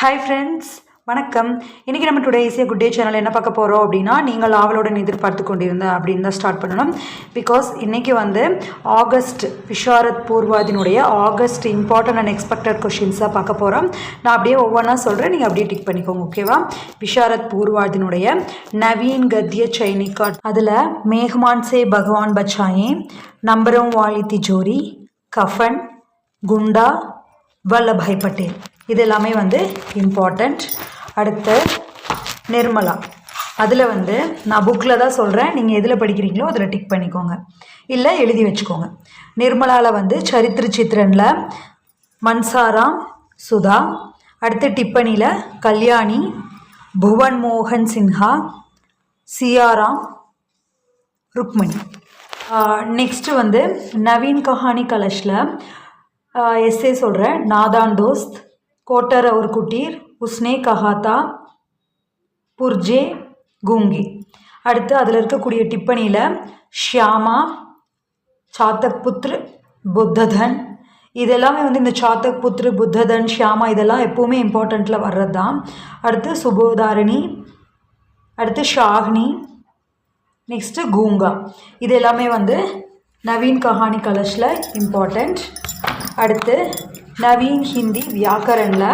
Hi friends வணக்கம். இன்றைக்கி நம்ம டுடே ஈஸியாக குட் டே சேனல் என்ன பார்க்க போகிறோம் அப்படின்னா நீங்கள் ஆவலுடன் எதிர்பார்த்து கொண்டிருந்த அப்படின்னு தான் ஸ்டார்ட் பண்ணணும். பிகாஸ் இன்றைக்கி வந்து ஆகஸ்ட் விஷாரத் பூர்வாதினுடைய ஆகஸ்ட் இம்பார்ட்டன்ட் அண்ட் எக்ஸ்பெக்டட் கொஷின்ஸாக பார்க்க போகிறோம் நான் அப்படியே ஒவ்வொன்றா சொல்கிறேன் நீங்கள் அப்படியே டிக் பண்ணிக்கோங்க ஓகேவா விஷாரத் பூர்வாதினுடைய நவீன் கத்திய சைனிகா அதில் மேஹ்மான் சே பகவான் பச்சாயே நம்பரம் வாலி திஜோரி கஃபன் குண்டா வல்லபாய் பட்டேல் இது எல்லாமே வந்து இம்பார்ட்டண்ட் அடுத்து நிர்மலா. அதில் வந்து நான் புக்கில் தான் சொல்கிறேன் நீங்கள் எதில் படிக்கிறீங்களோ அதில் டிக் பண்ணிக்கோங்க. இல்லை எழுதி வச்சுக்கோங்க. நிர்மலாவில் வந்து சரித்திர சித்திரனில் மன்சாரா சுதா. அடுத்து டிப்பனியில் கல்யாணி புவன் மோகன் சின்ஹா சியாராம் ருக்மணி. நெக்ஸ்ட்டு வந்து நவீன் கஹானி கலஷில் எஸ்ஏ சொல்கிறேன் நாதான் தோஸ்த் கோட்டர் और குட்டீர் உஸ்னே கஹாத்தா புர்ஜே கூங்கி. அடுத்து அதில் இருக்கக்கூடிய டிப்பணியில் ஷியாமா சாத்தக் புத்ரு புத்ததன். இதெல்லாமே வந்து இந்த சாத்தக் புத்ரு புத்ததன் ஷியாமா இதெல்லாம் எப்போவுமே இம்பார்ட்டண்ட்டில் வர்றது தான் அடுத்து சுபோதாரணி அடுத்து ஷாஹ்னி நெக்ஸ்ட்டு கூங்கா. இது எல்லாமே வந்து நவீன் கஹானி கலர்ஸில் இம்பார்ட்டண்ட் அடுத்து நவீன் ஹிந்தி வியாக்கரனில்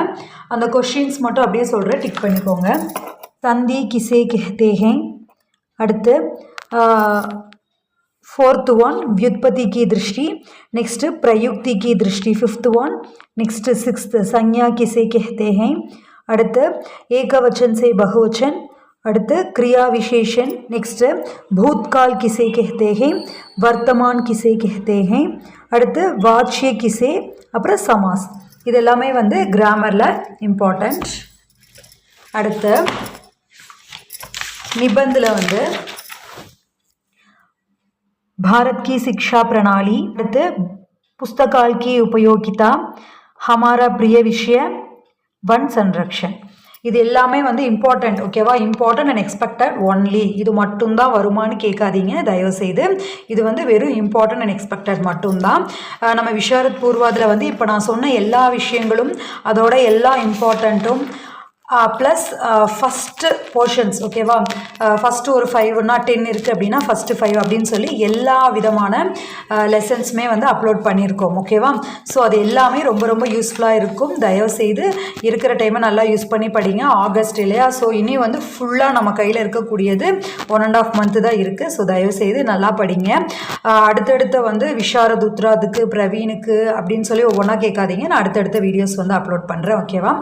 அந்த கொஷின்ஸ் மட்டும் அப்படியே சொல்கிறேன் டிக் பண்ணிக்கோங்க. தந்தி கிசே கேஹேங் அடுத்து ஃபோர்த்து ஒன் வியுத்பத்தி கி திருஷ்டி. நெக்ஸ்ட்டு பிரயுக்தி கி திருஷ்டி ஃபிஃப்த்து ஒன் நெக்ஸ்ட்டு சிக்ஸ்த்து சஞ்ஞா கிசே கேஹேங் அடுத்து ஏகவச்சன் சே பகுவச்சன். அடுத்து क्रिया विशेषण नेक्स्ट भूतकाल किसे कहते हैं वर्तमान किसे कहते हैं அடுத்து வாட்சிய கிசே அப்புறம் சமாஸ் இது எல்லாமே வந்து கிராமரில் இம்பார்ட்டண்ட் அடுத்து நிபந்தில் வந்து भारत की शिक्षा प्रणाली அடுத்து पुस्तकाल की उपयोगिता हमारा प्रिय विषय वन संरक्षण இது எல்லாமே வந்து இம்பார்ட்டண்ட் ஓகேவா இம்பார்ட்டன்ட் அண்ட் எக்ஸ்பெக்டட் ஒன்லி இது மட்டும்தான் வருமானு கேட்காதீங்க தயவுசெய்து. இது வந்து வெறும் இம்பார்ட்டன்ட் அண்ட் எக்ஸ்பெக்டட் மட்டும்தான். நம்ம விஷாரத் பூர்வாதில் வந்து இப்போ நான் சொன்ன எல்லா விஷயங்களும் அதோட எல்லா இம்பார்ட்டண்ட்டும் ப்ளஸ் ஃபஸ்ட்டு போர்ஷன்ஸ் ஓகேவா ஃபஸ்ட்டு ஒரு ஃபைவ்னா டென் இருக்குது அப்படின்னா ஃபஸ்ட்டு ஃபைவ் அப்படின்னு சொல்லி எல்லா விதமான லெசன்ஸுமே வந்து அப்லோட் பண்ணியிருக்கோம் ஓகேவா ஸோ அது எல்லாமே ரொம்ப ரொம்ப யூஸ்ஃபுல்லாக இருக்கும். தயவுசெய்து இருக்கிற டைமை நல்லா யூஸ் பண்ணி படிங்க. ஆகஸ்ட் இல்லையா? ஸோ இனி வந்து ஃபுல்லாக நம்ம கையில் இருக்கக்கூடியது ஒன் அண்ட் ஆஃப் மந்த்து தான் இருக்குது ஸோ தயவுசெய்து நல்லா படிங்க. அடுத்தடுத்த வந்து விஷாரத் உத்ராதுக்கு பிரவீனுக்கு அப்படின்னு சொல்லி ஒவ்வொன்றா கேட்காதீங்க. நான் அடுத்தடுத்த வீடியோஸ் வந்து அப்லோட் பண்ணுறேன் ஓகேவா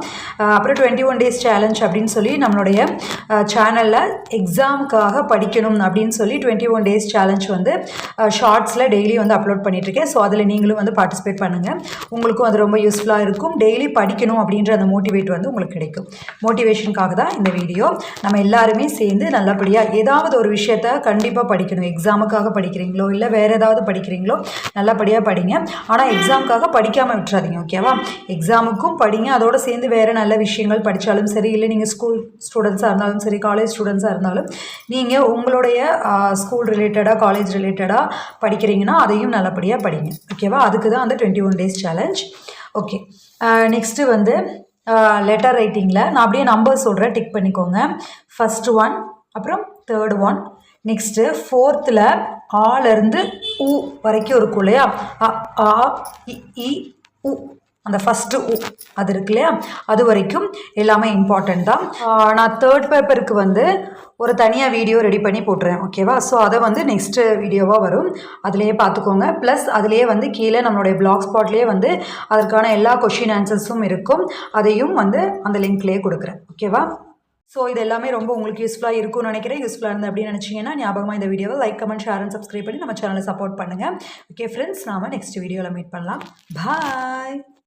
அப்புறம் டுவெண்ட்டி ஒன் டேஸ் சேலஞ்ச் அப்படின்னு சொல்லி நம்மளுடைய சேனலில் எக்ஸாமுக்காக படிக்கணும் அப்படின்னு சொல்லி டுவெண்ட்டி ஒன் டேஸ் சேலஞ்ச் வந்து ஷார்ட்ஸில் டெய்லி வந்து அப்லோட் பண்ணிகிட்ருக்கேன் ஸோ அதில் நீங்களும் வந்து பார்ட்டிசிபேட் பண்ணுங்கள் உங்களுக்கும் அது ரொம்ப யூஸ்ஃபுல்லாக இருக்கும் டெய்லி படிக்கணும் அப்படின்ற அந்த மோட்டிவேட் வந்து உங்களுக்கு கிடைக்கும் மோட்டிவேஷனுக்காக தான் இந்த வீடியோ நம்ம எல்லாருமே சேர்ந்து நல்லபடியாக ஏதாவது ஒரு விஷயத்த கண்டிப்பாக படிக்கணும் எக்ஸாமுக்காக படிக்கிறீங்களோ இல்லை வேறு ஏதாவது படிக்கிறீங்களோ நல்லபடியாக படிங்க ஆனால் எக்ஸாமுக்காக படிக்காமல் விட்டுறாதீங்க ஓகேவா எக்ஸாமுக்கும் படிங்க அதோட சேர்ந்து வேறு நல்ல விஷயங்கள் படித்தாலும் சரி இல்லை நீங்கள் ஸ்கூல் ஸ்டூடெண்ட்ஸாக இருந்தாலும் சரி காலேஜ் ஸ்டூடெண்ட்ஸாக இருந்தாலும் நீங்கள் உங்களுடைய ஸ்கூல் ரிலேட்டடாக காலேஜ் ரிலேட்டடாக படிக்கிறீங்கன்னா அதையும் நல்லபடியாக படிங்க. ஓகேவா அதுக்கு தான் அந்த twenty one days challenge okay next வந்து லெட்டர் ரைட்டிங்கில் நான் அப்படியே நம்பர் சொல்கிறேன் டிக் பண்ணிக்கோங்க. ஃபஸ்ட்டு ஒன் அப்புறம் தேர்ட் ஒன் நெக்ஸ்ட்டு ஃபோர்த்தில் ஆலேருந்து உ வரைக்கும் இருக்கும் இல்லையா? அ ஆ இ உ. அந்த ஃபஸ்ட்டு உ அது இருக்கு இல்லையா? அது வரைக்கும் எல்லாமே இம்பார்ட்டண்ட் தான். நான் தேர்ட் பேப்பருக்கு வந்து ஒரு தனியாக வீடியோ ரெடி பண்ணி போட்டுறேன் ஓகேவா ஸோ அதை வந்து நெக்ஸ்ட்டு வீடியோவாக வரும். அதிலேயே பார்த்துக்கோங்க. ப்ளஸ் அதிலேயே வந்து கீழே நம்மளுடைய பிளாக் ஸ்பாட்லேயே வந்து அதற்கான எல்லா கொஷின் ஆன்சர்ஸும் இருக்கும். அதையும் வந்து அந்த லிங்க்லேயே கொடுக்குறேன் ஓகேவா ஸோ இது எல்லாமே ரொம்ப உங்களுக்கு யூஸ்ஃபுல்லாக இருக்கும்னு நினைக்கிறேன். யூஸ்ஃபுல்லாக இருந்தது அப்படின்னு நினச்சிங்கன்னா ஞாபகமாக இந்த வீடியோவை like comment share and subscribe பண்ணி நம்ம சேனலை சப்போர்ட் பண்ணுங்கள் ஓகே ஃப்ரெண்ட்ஸ் நாம் நெக்ஸ்ட் வீடியோவில் மீட் பண்ணலாம். பாய்